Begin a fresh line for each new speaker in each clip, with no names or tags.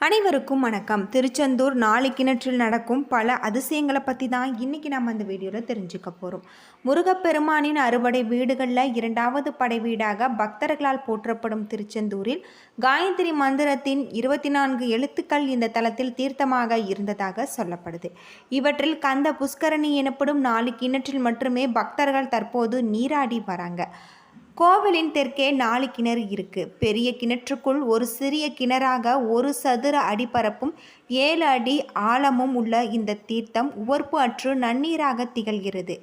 அனைவருக்கும் வணக்கம். திருச்செந்தூர் நாலு கிணற்றில் நடக்கும் பல அதிசயங்களை பற்றி தான் இன்றைக்கி நம்ம அந்த வீடியோவில் தெரிஞ்சுக்க போகிறோம் முருகப்பெருமானின் அறுபடை வீடுகளில் இரண்டாவது படை வீடாக பக்தர்களால் போற்றப்படும் திருச்செந்தூரில் காயத்ரி மந்திரத்தின் இருபத்தி நான்கு எழுத்துக்கள் இந்த தலத்தில் தீர்த்தமாக இருந்ததாக சொல்லப்படுது. இவற்றில் கந்த புஷ்கரணி எனப்படும் நாலு கிணற்றில் மட்டுமே பக்தர்கள் தற்போது நீராடி வராங்க. கோவிலின் தெற்கே நாலு கிணறு இருக்கு. பெரிய கிணற்றுக்குள் ஒரு சிறிய கிணறாக ஒரு சதுர அடிப்பரப்பும் ஏழு அடி ஆழமும் உள்ள இந்த தீர்த்தம் உவர்ப்பு அற்று நன்னீராக திகழ்கிறது.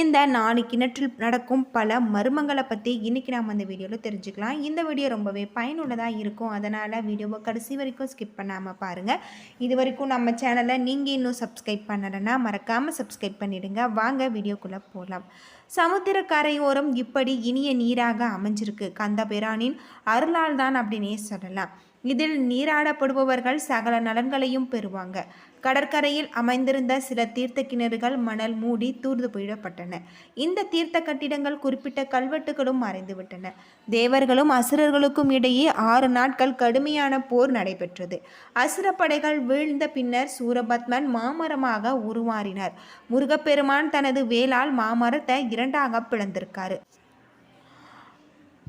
இந்த நாலு கிணற்றில் நடக்கும் பல மர்மங்களை பற்றி இன்னைக்கு நாம் அந்த வீடியோவில் தெரிஞ்சுக்கலாம். இந்த வீடியோ ரொம்பவே பயனுள்ளதாக இருக்கும். அதனால் வீடியோவை கடைசி வரைக்கும் ஸ்கிப் பண்ணாமல் பாருங்கள் இது வரைக்கும் நம்ம சேனலை நீங்கள் இன்னும் சப்ஸ்கிரைப் பண்ணலைன்னா மறக்காமல் சப்ஸ்கிரைப் பண்ணிவிடுங்க வாங்க வீடியோக்குள்ளே போகலாம் சமுத்திர கரையோரம் இப்படி இனிய நீராக அமைஞ்சிருக்கு. கந்தபிரானின் அருளால் தான் அப்படின்னே சொல்லலாம். இதில் நீராடப்படுபவர்கள் சகல நலன்களையும் பெறுவாங்க. கடற்கரையில் அமைந்திருந்த சில தீர்த்த கிணறுகள் மணல் மூடி தூர்ந்து போயிடப்பட்டன. இந்த தீர்த்த கட்டிடங்கள் குறிப்பிட்ட கல்வெட்டுகளும் மறைந்துவிட்டன. தேவர்களும் அசுரர்களுக்கும் இடையே ஆறு நாட்கள் கடுமையான போர் நடைபெற்றது. அசுர படைகள் வீழ்ந்த பின்னர் சூரபத்மன் மாமரமாக உருமாறினார் முருகப்பெருமான் தனது வேலால் மாமரத்தை இரண்டாக பிளந்திருக்காரு.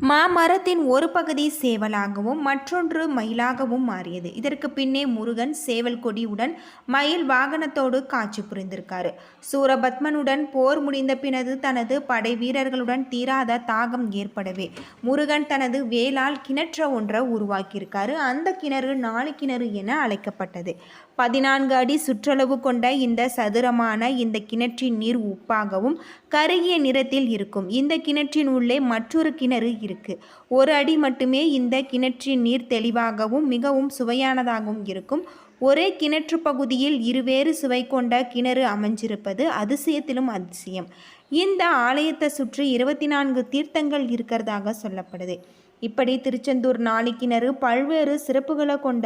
மாமரத்தின் ஒரு பகுதி சேவலாகவும் மற்றொன்று மயிலாகவும் மாறியது. இதற்கு பின்னே முருகன் சேவல் கொடியுடன் மயில் வாகனத்தோடு காட்சி புரிந்திருக்காரு. சூரபத்மனுடன் போர் முடிந்த பினது தனது படை வீரர்களுடன் தீராத தாகம் ஏற்படவே முருகன் தனது வேளால் கிணற்ற ஒன்றை உருவாக்கியிருக்காரு. அந்த கிணறு நாலு கிணறு என அழைக்கப்பட்டது. பதினான்கு அடி சுற்றளவு கொண்ட இந்த சதுரமான இந்த கிணற்றின் நீர் உப்பாகவும் கருகிய நிறத்தில் இருக்கும். இந்த கிணற்றின் உள்ளே மற்றொரு கிணறு இருக்கு. ஒரு அடி மட்டுமே இந்த கிணற்றின் நீர் தெளிவாகவும் மிகவும் சுவையானதாகவும் இருக்கும். ஒரே கிணற்று பகுதியில் இருவேறு சுவை கொண்ட கிணறு அமைஞ்சிருப்பது அதிசயத்திலும் அதிசயம். இந்த ஆலயத்தை சுற்றி இருபத்தி நான்கு தீர்த்தங்கள் இருக்கிறதாக சொல்லப்படுது. இப்படி திருச்செந்தூர் நாளி கிணறு பல்வேறு சிறப்புகளை கொண்ட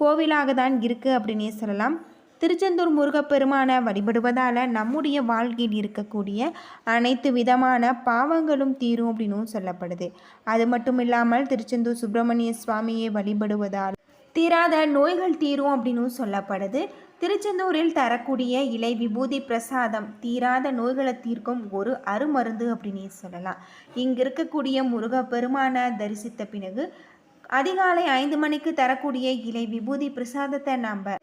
கோவிலாக தான் இருக்குது அப்படின்னே சொல்லலாம். திருச்செந்தூர் முருகப்பெருமானை வழிபடுவதால் நம்முடைய வாழ்க்கையில் இருக்கக்கூடிய அனைத்து விதமான பாவங்களும் தீரும் அப்படின்னும் சொல்லப்படுது. அது மட்டும் இல்லாமல் திருச்செந்தூர் சுப்பிரமணிய சுவாமியை வழிபடுவதால் தீராத நோய்கள் தீரும் அப்படின்னும் சொல்லப்படுது. திருச்செந்தூரில் தரக்கூடிய இலை விபூதி பிரசாதம் தீராத நோய்களை தீர்க்கும் ஒரு அருமருந்து அப்படின்னு சொல்லலாம். இங்கே இருக்கக்கூடிய முருகப்பெருமானை தரிசித்த பிறகு அதிகாலை ஐந்து மணிக்கு தரக்கூடிய இலை விபூதி பிரசாதத்தை நம்ம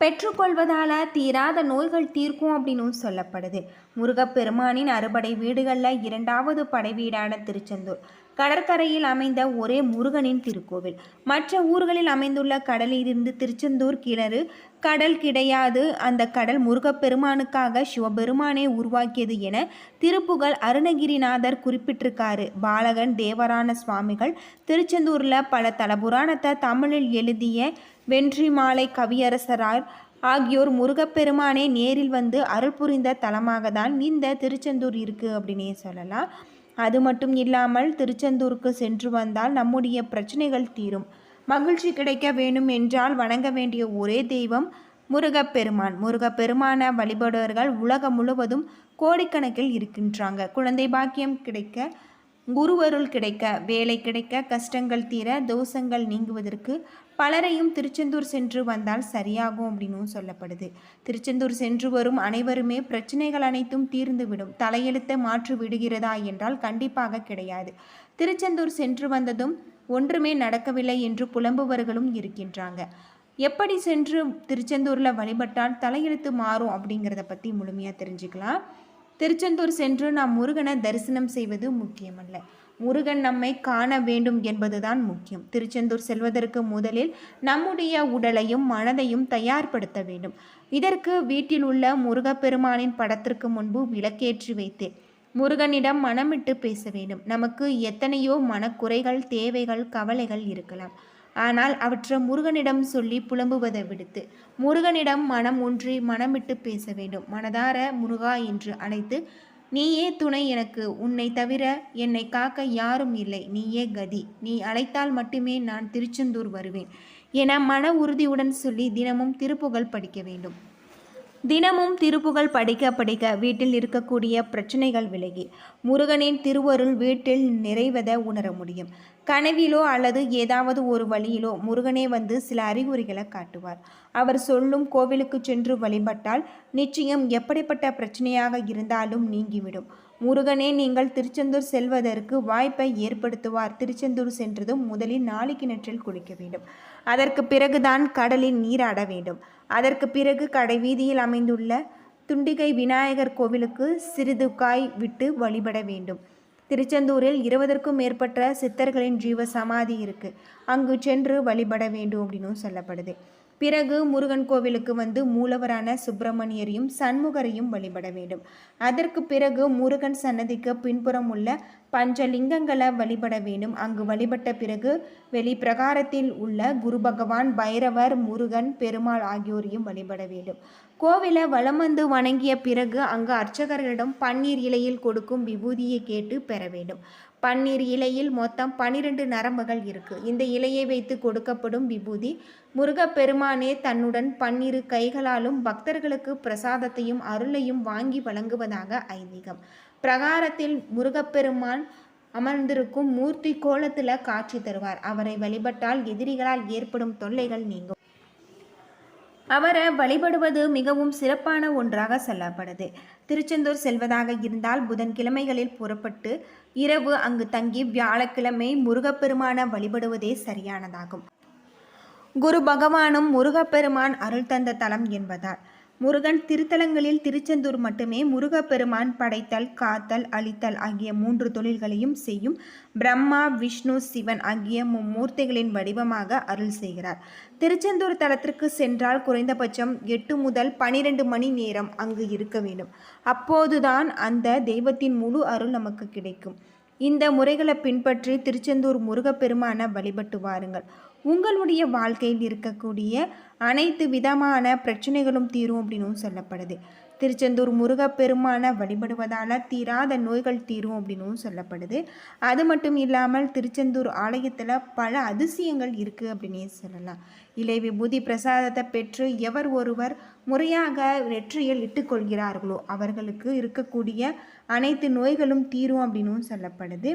பெற்றுக்கொள்வதால் தீராத நோய்கள் தீர்க்கும் அப்படின்னும் சொல்லப்படுது. முருகப்பெருமானின் அறுபடை வீடுகளில் இரண்டாவது படை வீடான திருச்செந்தூர். கடற்கரையில் அமைந்த ஒரே முருகனின் திருக்கோவில். மற்ற ஊர்களில் அமைந்துள்ள கடலிலிருந்து திருச்செந்தூர் கிணறு கடல் கிடையாது. அந்த கடல் முருகப்பெருமானுக்காக சிவபெருமானே உருவாக்கியது என திருப்புகழ் அருணகிரிநாதர் குறிப்பிட்டிருக்காரு. பாலகன் தேவரான சுவாமிகள் திருச்செந்தூரில் பல தலபுராணத்தை தமிழில் எழுதிய வென்றி மாலை கவியரசரார் ஆகியோர் முருகப்பெருமானே நேரில் வந்து அருள் புரிந்த தலமாக தான் இந்த திருச்செந்தூர் இருக்குது அப்படின்னே சொல்லலாம். அது மட்டும் இல்லாமல் திருச்செந்தூருக்கு சென்று வந்தால் நம்முடைய பிரச்சனைகள் தீரும். மகிழ்ச்சி கிடைக்க வேண்டும் என்றால் வணங்க வேண்டிய ஒரே தெய்வம் முருகப்பெருமான். முருகப்பெருமான வழிபடுவர்கள் உலகம் முழுவதும் கோடிக்கணக்கில் இருக்கின்றாங்க. குழந்தை பாக்கியம் கிடைக்க குருவருள் கிடைக்க வேலை கிடைக்க கஷ்டங்கள் தீர தோஷங்கள் நீங்குவதற்கு பலரையும் திருச்செந்தூர் சென்று வந்தால் சரியாகும் அப்படின்னும் சொல்லப்படுது. திருச்செந்தூர் சென்று வரும் அனைவருமே பிரச்சனைகள் அனைத்தும் தீர்ந்துவிடும். தலையெழுத்தை மாற்றி விடுகிறதா என்றால் கண்டிப்பாக கிடையாது. திருச்செந்தூர் சென்று வந்ததும் ஒன்றுமே நடக்கவில்லை என்று புலம்புவர்களும் இருக்கின்றாங்க. எப்படி சென்று திருச்செந்தூரில் வழிபட்டால் தலையெழுத்து மாறும் அப்படிங்கிறத பற்றி முழுமையாக தெரிஞ்சுக்கலாம். திருச்செந்தூர் சென்று நாம் முருகனை தரிசனம் செய்வது முக்கியமல்ல. முருகன் நம்மை காண வேண்டும் என்பதுதான் முக்கியம். திருச்செந்தூர் செல்வதற்கு முதலில் நம்முடைய உடலையும் மனதையும் தயார்படுத்த வேண்டும். இதற்கு வீட்டில் உள்ள முருகப்பெருமானின் படத்திற்கு முன்பு விளக்கேற்றி வைத்தேன். முருகனிடம் மனமிட்டு பேச வேண்டும். நமக்கு எத்தனையோ மனக்குறைகள் தேவைகள் கவலைகள் இருக்கலாம். ஆனால் அவற்றை முருகனிடம் சொல்லி புலம்புவதை விடுத்து முருகனிடம் மனம் ஒன்றி மனமிட்டு பேச வேண்டும் மனதார முருகா என்று அழைத்து நீயே துணை எனக்கு. உன்னை தவிர என்னை காக்க யாரும் இல்லை. நீயே கதி. நீ அழைத்தால் மட்டுமே நான் திருச்செந்தூர் வருவேன் என மன உறுதியுடன் சொல்லி தினமும் திருப்புகழ் படிக்க வேண்டும். தினமும் திருப்புகள் படிக்க படிக்க வீட்டில் இருக்கக்கூடிய பிரச்சனைகள் விலகி முருகனின் திருவருள் வீட்டில் நிறைவதை உணர முடியும். கனவிலோ அல்லது ஏதாவது ஒரு வழியிலோ முருகனே வந்து சில அறிகுறிகளை காட்டுவார். அவர் சொல்லும் கோவிலுக்கு சென்று வழிபட்டால் நிச்சயம் எப்படிப்பட்ட பிரச்சனையாக இருந்தாலும் நீங்கிவிடும். முருகனே நீங்கள் திருச்செந்தூர் செல்வதற்கு வாய்ப்பை ஏற்படுத்துவார். திருச்செந்தூர் சென்றதும் முதலில் நாளை கிணற்றில் குளிக்க வேண்டும். அதற்கு பிறகுதான் கடலில் நீராட வேண்டும். அதற்கு பிறகு கடை வீதியில் அமைந்துள்ள துண்டிகை விநாயகர் கோவிலுக்கு சிறிது காய் விட்டு வழிபட வேண்டும். திருச்செந்தூரில் இருபதற்கும் மேற்பட்ட சித்தர்களின் ஜீவ சமாதி இருக்கு. அங்கு சென்று வழிபட வேண்டும் அப்படின்னும் சொல்லப்படுது. பிறகு முருகன் கோவிலுக்கு வந்து மூலவரான சுப்பிரமணியரையும் சண்முகரையும் வழிபட வேண்டும். அதற்கு பிறகு முருகன் சன்னதிக்கு பின்புறம் உள்ள பஞ்சலிங்கங்களை வழிபட வேண்டும். அங்கு வழிபட்ட பிறகு வெளிப்பிரகாரத்தில் உள்ள குரு பகவான் பைரவர் முருகன் பெருமாள் ஆகியோரையும் வழிபட வேண்டும். கோவிலை வலம் வந்து வணங்கிய பிறகு அங்கு அர்ச்சகர்களிடம் பன்னீர் இலையில் கொடுக்கும் விபூதியை கேட்டு பெற வேண்டும். பன்னீர் இலையில் மொத்தம் பனிரெண்டு நரம்புகள் இருக்கு. இந்த இலையை வைத்து கொடுக்கப்படும் விபூதி முருகப்பெருமானே தன்னுடன் பன்னிரு கைகளாலும் பக்தர்களுக்கு பிரசாதத்தையும் அருளையும் வாங்கி வழங்குவதாக ஐதீகம். பிரகாரத்தில் முருகப்பெருமான் அமர்ந்திருக்கும் மூர்த்தி கோலத்தில் காட்சி தருவார். அவரை வழிபட்டால் எதிரிகளால் ஏற்படும் தொல்லைகள் நீங்கும். அவரை வழிபடுவது மிகவும் சிறப்பான ஒன்றாக சொல்லப்படுது. திருச்செந்தூர் செல்வதாக இருந்தால் புதன்கிழமைகளில் புறப்பட்டு இரவு அங்கு தங்கி வியாழக்கிழமை முருகப்பெருமான வழிபடுவதே சரியானதாகும். குரு பகவானும் முருகப்பெருமான் அருள் தந்த தலம் என்பதால் முருகன் திருத்தலங்களில் திருச்செந்தூர் மட்டுமே முருகப்பெருமான் படைத்தல் காத்தல் அழித்தல் ஆகிய மூன்று தொழில்களையும் செய்யும் பிரம்மா விஷ்ணு சிவன் ஆகிய மும்மூர்த்திகளின் வடிவமாக அருள் செய்கிறார். திருச்செந்தூர் தலத்திற்கு சென்றால் குறைந்தபட்சம் எட்டு முதல் பனிரெண்டு மணி நேரம் அங்கு இருக்க வேண்டும். அப்போதுதான் அந்த தெய்வத்தின் முழு அருள் நமக்கு கிடைக்கும். இந்த முறைகளை பின்பற்றி திருச்செந்தூர் முருகப்பெருமான வழிபட்டு வாருங்கள். உங்களுடைய வாழ்க்கையில் இருக்கக்கூடிய அனைத்து விதமான பிரச்சனைகளும் தீரும் அப்படின்னும் சொல்லப்படுது. திருச்செந்தூர் முருகப்பெருமான வழிபடுவதால் தீராத நோய்கள் தீரும் அப்படின்னும் சொல்லப்படுது. அது மட்டும் இல்லாமல் திருச்செந்தூர் ஆலயத்தில் பல அதிசயங்கள் இருக்குது அப்படின்னே சொல்லலாம். இலை விபூதி பிரசாதத்தை பெற்று எவர் ஒருவர் முறையாக நெற்றியில் இட்டுக்கொள்கிறார்களோ அவர்களுக்கு இருக்கக்கூடிய அனைத்து நோய்களும் தீரும் அப்படின்னும் சொல்லப்படுது.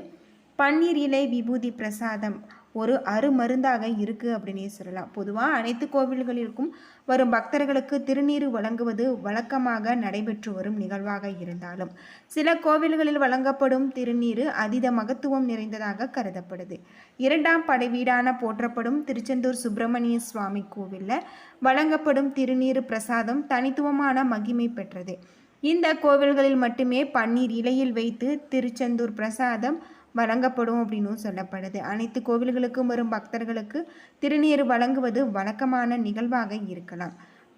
பன்னீர் இலை விபூதி பிரசாதம் ஒரு அருமருந்தாக இருக்குது அப்படின்னே சொல்லலாம். பொதுவாக அனைத்து கோவில்களிற்கும் வரும் பக்தர்களுக்கு திருநீர் வழங்குவது வழக்கமாக நடைபெற்று வரும் நிகழ்வாக இருந்தாலும் சில கோவில்களில் வழங்கப்படும் திருநீர் அதீத மகத்துவம் நிறைந்ததாக கருதப்படுது. இரண்டாம் படை வீடான போற்றப்படும் திருச்செந்தூர் சுப்பிரமணிய சுவாமி கோவிலில் வழங்கப்படும் திருநீர் பிரசாதம் தனித்துவமான மகிமை பெற்றது. இந்த கோவில்களில் மட்டுமே பன்னீர் இலையில் வைத்து திருச்செந்தூர் பிரசாதம் வழங்கப்படும் அப்படின்னும் சொல்லப்படுது. அனைத்து கோவில்களுக்கும் வரும் பக்தர்களுக்கு திருநீர் வழங்குவது வழக்கமான நிகழ்வாக இருக்கலாம்.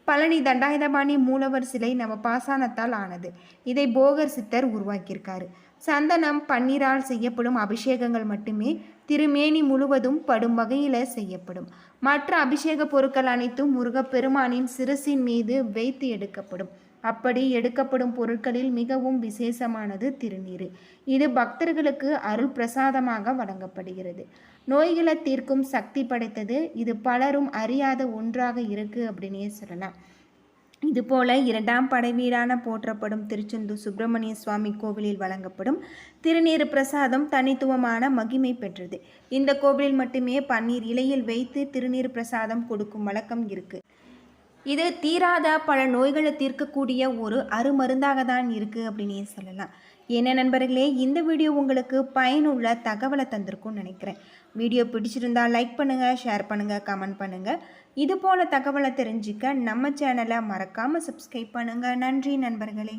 பழனி தண்டாயுதபாணி மூலவர் சிலை நம்ம பாசானத்தால் ஆனது. இதை போகர் சித்தர் உருவாக்கியிருக்காரு. சந்தனம் பன்னீரால் செய்யப்படும் அபிஷேகங்கள் மட்டுமே திருமேனி முழுவதும் படும் வகையில் செய்யப்படும். மற்ற அபிஷேக பொருட்கள் அனைத்தும் முருகப்பெருமானின் சிறுசின் மீது வைத்து எடுக்கப்படும். அப்படி எடுக்கப்படும் பொருட்களில் மிகவும் விசேஷமானது திருநீர். இது பக்தர்களுக்கு அருள் பிரசாதமாக வழங்கப்படுகிறது. நோய்களை தீர்க்கும் சக்தி படைத்தது. இது பலரும் அறியாத ஒன்றாக இருக்கு அப்படின்னே சொல்லலாம். இதுபோல இரண்டாம் படை வீடான போற்றப்படும் திருச்செந்தூர் சுப்பிரமணிய சுவாமி கோவிலில் வழங்கப்படும் திருநீர் பிரசாதம் தனித்துவமான மகிமை பெற்றது. இந்த கோவிலில் மட்டுமே பன்னீர் இலையில் வைத்து திருநீர் பிரசாதம் கொடுக்கும் வழக்கம் இருக்கு. இது தீராத பல நோய்களை தீர்க்கக்கூடிய ஒரு அருமருந்தாக தான் இருக்குது அப்படின்னே சொல்லலாம். என்ன நண்பர்களே இந்த வீடியோ உங்களுக்கு பயனுள்ள தகவலை தந்திருக்கும்னு நினைக்கிறேன். வீடியோ பிடிச்சிருந்தா லைக் பண்ணுங்கள் ஷேர் பண்ணுங்கள் கமெண்ட் பண்ணுங்கள் இது போல் தகவலை தெரிஞ்சுக்க நம்ம சேனலை மறக்காமல் சப்ஸ்கிரைப் பண்ணுங்கள் நன்றி நண்பர்களே.